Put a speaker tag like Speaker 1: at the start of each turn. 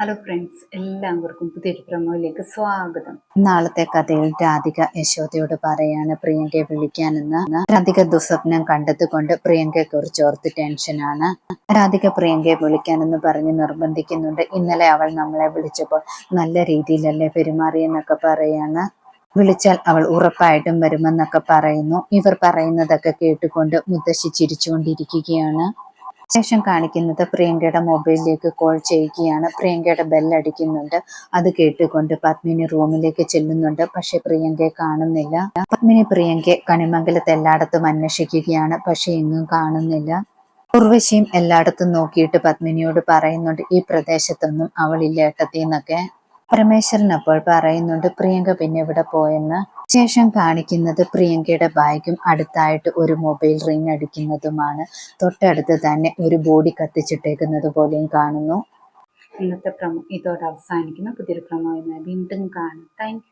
Speaker 1: Hello friends എല്ലാവർക്കും പുതിയൊരു പ്രമോയിലേക്ക് സ്വാഗതം.
Speaker 2: നാളത്തെ കഥയിൽ രാധിക യശോദയോട് പറയാണ് പ്രിയങ്കയെ വിളിക്കാനെന്ന്. രാധിക ദുസ്വപ്നം കണ്ടെത്തിക്കൊണ്ട് പ്രിയങ്കയെ കുറിച്ച് ഓർത്ത് ടെൻഷനാണ്. രാധിക പ്രിയങ്കയെ വിളിക്കാനെന്ന് പറഞ്ഞ് നിർബന്ധിക്കുന്നുണ്ട്. ഇന്നലെ അവൾ നമ്മളെ വിളിച്ചപ്പോൾ നല്ല രീതിയിലല്ലേ പെരുമാറിയെന്നൊക്കെ പറയാണ്. വിളിച്ചാൽ അവൾ ഉറപ്പായിട്ടും വരുമെന്നൊക്കെ പറയുന്നു. ഇവർ പറയുന്നതൊക്കെ കേട്ടുകൊണ്ട് മുത്തശ്ശി ചിരിച്ചുകൊണ്ടിരിക്കുകയാണ്. ശേഷം കാണിക്കുന്നത് പ്രിയങ്കയുടെ മൊബൈലിലേക്ക് കോൾ ചെയ്യുകയാണ്. പ്രിയങ്കയുടെ ബെല്ലടിക്കുന്നുണ്ട് അത് കേട്ടുകൊണ്ട് പത്മിനി റൂമിലേക്ക് ചെല്ലുന്നുണ്ട്. പക്ഷെ പ്രിയങ്കയെ കാണുന്നില്ല. പത്മിനി പ്രിയങ്കയെ കണിമംഗലത്ത് എല്ലായിടത്തും അന്വേഷിക്കുകയാണ്. പക്ഷെ എങ്ങും കാണുന്നില്ല. ഉർവശിയും എല്ലായിടത്തും നോക്കിയിട്ട് പത്മിനിയോട് പറയുന്നുണ്ട് ഈ പ്രദേശത്തൊന്നും അവളില്ല ഏട്ടത്തി എന്നൊക്കെ. പരമേശ്വരൻ അപ്പോൾ പറയുന്നുണ്ട് പ്രിയങ്ക പിന്നെ ഇവിടെ പോയെന്ന്? ശേഷം കാണിക്കുന്നത് പ്രിയങ്കയുടെ ബാഗും അടുത്തായിട്ട് ഒരു മൊബൈൽ റിംഗ് അടിക്കുന്നതുമാണ്. തൊട്ടടുത്ത് തന്നെ ഒരു ബോഡി കത്തിച്ചിട്ടേക്കുന്നത് പോലെയും കാണുന്നു.
Speaker 1: ഇന്നത്തെ ക്രമം ഇതോടെ അവസാനിക്കുന്നു. പുതിയൊരു ക്രമം വീണ്ടും കാണും. താങ്ക്